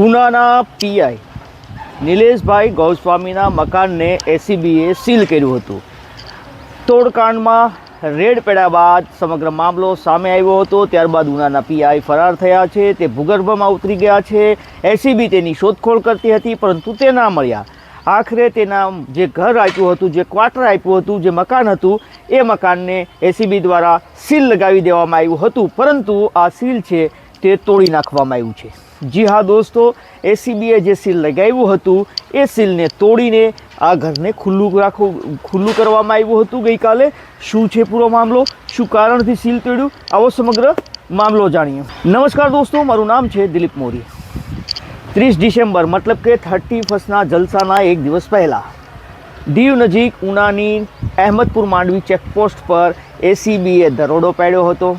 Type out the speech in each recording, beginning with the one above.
ઉનાના PI નિલેશભાઈ ગૌસ્વામીના મકાનને એસીબીએ seal કર્યું હતું. તોડકાંડમાં red પડ્યા બાદ સમગ્ર મામલો સામે આવ્યો હતો. ત્યારબાદ ઉનાના પીઆઈ ફરાર થયા છે. તે ભૂગર્ભમાં ઉતરી ગયા છે. એસીબી તેની શોધખોળ કરતી હતી, પરંતુ તે ના મળ્યા. આખરે તેના જે ઘર આપ્યું હતું, જે ક્વાર્ટર આપ્યું હતું, જે મકાન હતું, એ મકાનને એસીબી દ્વારા સીલ લગાવી દેવામાં આવ્યું હતું. પરંતુ આ સીલ છે તે તોડી નાખવામાં આવ્યું છે. જી હા દોસ્તો એસીબીએ જે સીલ લગાવ્યું હતું, એ સીલને તોડીને આ ઘરને ખુલ્લું રાખવું ખુલ્લું કરવામાં આવ્યું હતું ગઈકાલે. શું છે પૂરો મામલો? શું કારણથી સીલ તોડ્યું? આવો સમગ્ર મામલો જાણીએ. નમસ્કાર દોસ્તો, મારું નામ છે દિલીપ મોરી. ત્રીસ ડિસેમ્બર, મતલબ કે થર્ટી ફર્સ્ટના જલસાના એક દિવસ પહેલાં, દીવ નજીક ઉનાની અહેમદપુર માંડવી ચેકપોસ્ટ પર એસીબીએ દરોડો પાડ્યો હતો.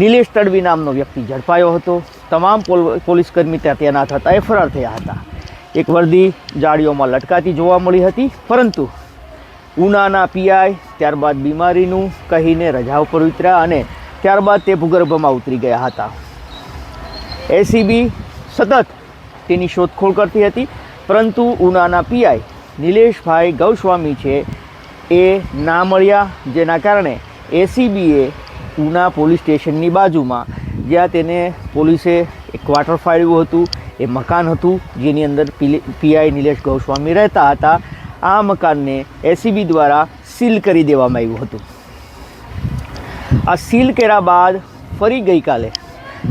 નિલેશ તડવી નામનો વ્યક્તિ ઝડપાયો હતો. તમામ પોલ પોલીસકર્મી ત્યાં તૈનાત હતા એ ફરાર થયા હતા. એક વર્દી જાળીઓમાં લટકાતી જોવા મળી હતી, પરંતુ ઉનાના પીઆઈ ત્યારબાદ બીમારીનું કહીને રજા ઉપર ઉતર્યા અને ત્યારબાદ તે ભૂગર્ભમાં ઉતરી ગયા હતા. એસીબી સતત તેની શોધખોળ કરતી હતી, પરંતુ ઉનાના પીઆઈ નિલેશભાઈ ગૌસ્વામી છે એ ના મળ્યા, જેના કારણે એસીબીએ ઉના પોલીસ સ્ટેશનની બાજુમાં જ્યાં તેને પોલીસે એક ક્વાર્ટર ફાળવ્યું હતું. એ મકાન હતું, જેની અંદર પીઆઈ નિલેશ ગૌસ્વામી રહેતા હતા. આ મકાનને એસીબી દ્વારા સીલ કરી દેવામાં આવ્યું હતું. આ સીલ કર્યા બાદ ફરી ગઈકાલે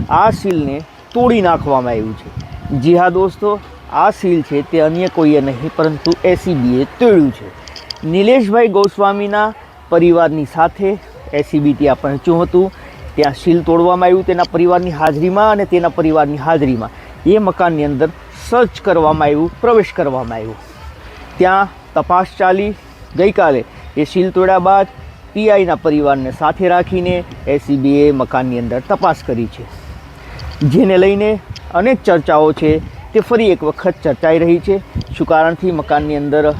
આ સીલને તોડી નાખવામાં આવ્યું છે. જી હા દોસ્તો, આ સીલ છે તે અન્ય કોઈએ નહીં, પરંતુ એસીબીએ તોડ્યું છે. નિલેશભાઈ ગોસ્વામીના પરિવારની સાથે એસીબી ત્યાં પહોંચ્યું હતું. ત્યાં સીલ તોડવામાં આવ્યું, તેના પરિવારની હાજરીમાં અને તેના પરિવારની હાજરીમાં. એ મકાનની અંદર સર્ચ કરવામાં આવ્યું, પ્રવેશ કરવામાં આવ્યું. ત્યાં તપાસ ચાલી. ગઈકાલે એ સીલ તોડ્યા બાદ પીઆઈના પરિવારને સાથે રાખીને એસીબીએ મકાનની અંદર તપાસ કરી છે. જેને લઈને અનેક ચર્ચાઓ છે. તે ફરી એક વખત ચર્ચાઈ રહી છે. શું કારણથી મકાનની અંદર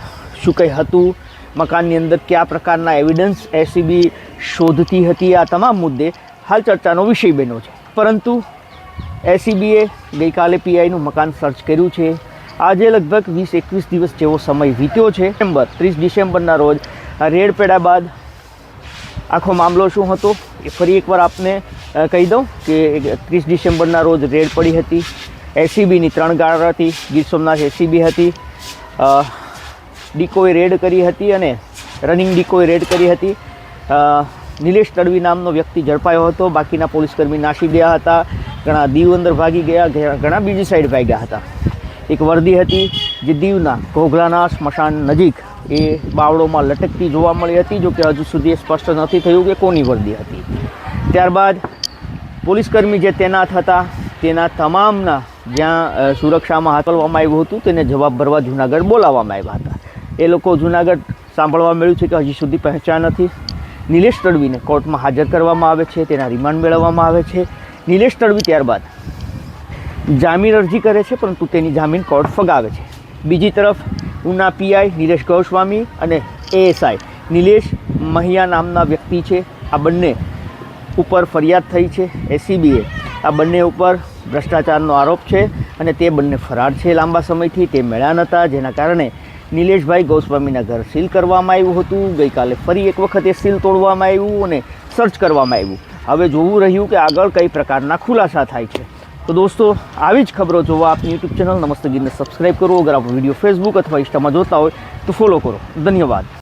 શું કંઈ હતું? મકાનની અંદર કયા પ્રકારના એવિડન્સ એસીબી શોધતી હતી? આ તમામ મુદ્દે હાલ ચર્ચાનો વિષય બન્યો છે. પરંતુ એસીબીએ ગઈકાલે પીઆઈનું મકાન સર્ચ કર્યું છે. આજે લગભગ વીસ એકવીસ દિવસ જેવો સમય વીત્યો છે. ડિસેમ્બર, ત્રીસ ડિસેમ્બરના રોજ રેડ પડ્યા બાદ આખો મામલો શું હતો? એ ફરી એકવાર આપને કહી દઉં કે ત્રીસ ડિસેમ્બરના રોજ રેડ પડી હતી. એસીબીની ત્રણ ગાળ હતી. ગીર સોમનાથ એસીબી હતી. ડીકોએ રેડ કરી હતી અને રનિંગ ડીકોએ રેડ કરી હતી. નિલેશ તડવી નામનો વ્યક્તિ ઝડપાયો હતો. બાકીના પોલીસકર્મી નાસી ગયા હતા. ઘણા દીવ અંદર ભાગી ગયા ઘણા બીજી સાઈડ ભાગ્યા હતા. એક વર્દી હતી જે દીવના ઘોઘલાના સ્મશાન નજીક એ બાવળોમાં લટકતી જોવા મળી હતી, જો કે હજુ સુધી એ સ્પષ્ટ નથી થયું કે કોની વર્દી હતી. ત્યારબાદ પોલીસકર્મી જે તૈનાત હતા, તેના તમામના જ્યાં સુરક્ષામાં હાથલવામાં આવ્યું હતું, તેને જવાબ ભરવા જુનાગઢ બોલાવવામાં આવ્યા હતા. એ લોકો જુનાગઢ સાંભળવા મળ્યું છે કે હજી સુધી પહોંચ્યા નથી. નિલેશ તડવીને કોર્ટમાં હાજર કરવામાં આવે છે, તેના રિમાન્ડ મેળવવામાં આવે છે. નિલેશ તડવી ત્યારબાદ જામીન અરજી કરે છે, પરંતુ તેની જામીન કોર્ટ ફગાવે છે. બીજી તરફ ઉના પીઆઈ નિલેશ ગૌસ્વામી અને એએસઆઈ નિલેશ મહિયા નામના વ્યક્તિ છે. આ બંને ઉપર ફરિયાદ થઈ છે એસીબીએ આ બંને ઉપર ભ્રષ્ટાચારનો આરોપ છે અને તે બંને ફરાર છે લાંબા સમયથી. તે મળ્યા નહોતા જેના કારણે નિલેશભાઈ ગોસ્વામીના ઘર સીલ કરવામાં આવ્યું હતું. ગઈકાલે ફરી એક વખત એ સીલ તોડવામાં આવ્યું અને સર્ચ કરવામાં આવ્યું. હવે જોવું રહ્યું કે આગળ કઈ પ્રકારના ખુલાસા થાય છે. તો દોસ્તો, આવી જ ખબરો જોવા આપની યુટ્યુબ ચેનલ નમસ્તે ગીરને સબસ્ક્રાઈબ કરો. અગર આપ વીડિયો ફેસબુક અથવા ઇન્સ્ટામાં જોતા હોય તો ફોલો કરો. ધન્યવાદ.